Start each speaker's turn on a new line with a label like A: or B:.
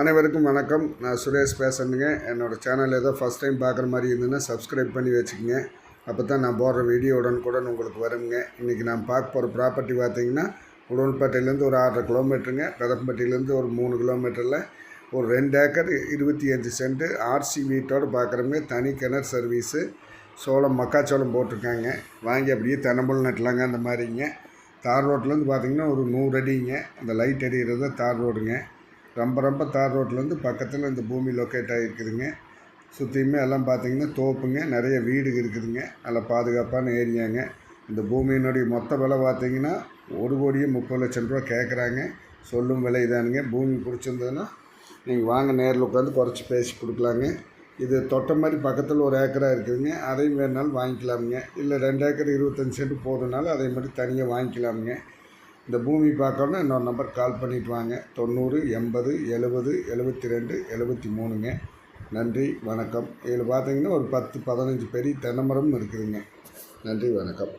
A: அனைவருக்கும் வணக்கம். நான் சுரேஷ் பேசுறேங்க. என்னோடய சேனல் ஏதோ ஃபஸ்ட் டைம் பார்க்குற மாதிரி இருந்ததுன்னா சப்ஸ்கிரைப் பண்ணி வச்சுக்கோங்க. அப்போ தான் நான் போடுற வீடியோ கூட உங்களுக்கு வருங்க. இன்றைக்கி நான் பார்க்க போகிற ப்ராப்பர்ட்டி பார்த்தீங்கன்னா உடன்பேட்டையிலேருந்து ஒரு ஆறரை கிலோமீட்டருங்க பெதப்பட்டியிலேருந்து ஒரு மூணு கிலோமீட்டரில் ஒரு ரெண்டு ஏக்கர் இருபத்தி அஞ்சு சென்ட்டு ஆர்சி வீட்டோடு பார்க்குறவங்க தனி கிணறு சர்வீஸு சோளம் மக்காச்சோளம் போட்டிருக்காங்க. வாங்கி அப்படியே தென்னம்புல் நட்டலாங்க அந்த மாதிரிங்க. தார் ரோட்லேருந்து பார்த்தீங்கன்னா ஒரு நூறு அடிங்க. அந்த லைட் எரியிறது தார் ரோடுங்க. ரொம்ப ரொம்ப தார் ரோட்லேருந்து பக்கத்தில் இந்த பூமி லொக்கேட் ஆகிருக்குதுங்க. சுற்றியுமே எல்லாம் பார்த்தீங்கன்னா தோப்புங்க நிறைய வீடு இருக்குதுங்க. நல்ல பாதுகாப்பான ஏரியாங்க. இந்த பூமியினுடைய மொத்த விலை பார்த்திங்கன்னா ஒரு கோடியே முப்பது லட்சம் ரூபா கேட்குறாங்க. சொல்லும் விலை தானுங்க பூமி பிடிச்சிருந்ததுன்னா நீங்கள் வாங்க நேரில் உட்காந்து குறைச்சி பேசி கொடுக்கலாங்க. இது தொட்ட மாதிரி பக்கத்தில் ஒரு ஏக்கராக இருக்குதுங்க. அதையும் வேணுனாலும் வாங்கிக்கலாமுங்க. இல்லை ரெண்டு ஏக்கர் இருபத்தஞ்சி சென்ட் போதுனாலும் அதே மட்டும் தனியாக வாங்கிக்கலாமுங்க. இந்த பூமி பார்க்கணுன்னா இன்னொரு நம்பர் கால் பண்ணிட்டு வாங்க. தொண்ணூறு எண்பது எழுபது எழுபத்தி ரெண்டு எழுபத்தி மூணுங்க நன்றி வணக்கம். இதில் பார்த்தீங்கன்னா ஒரு பத்து பதினஞ்சு பெரிய தென்னைமரமும் இருக்குதுங்க. நன்றி வணக்கம்.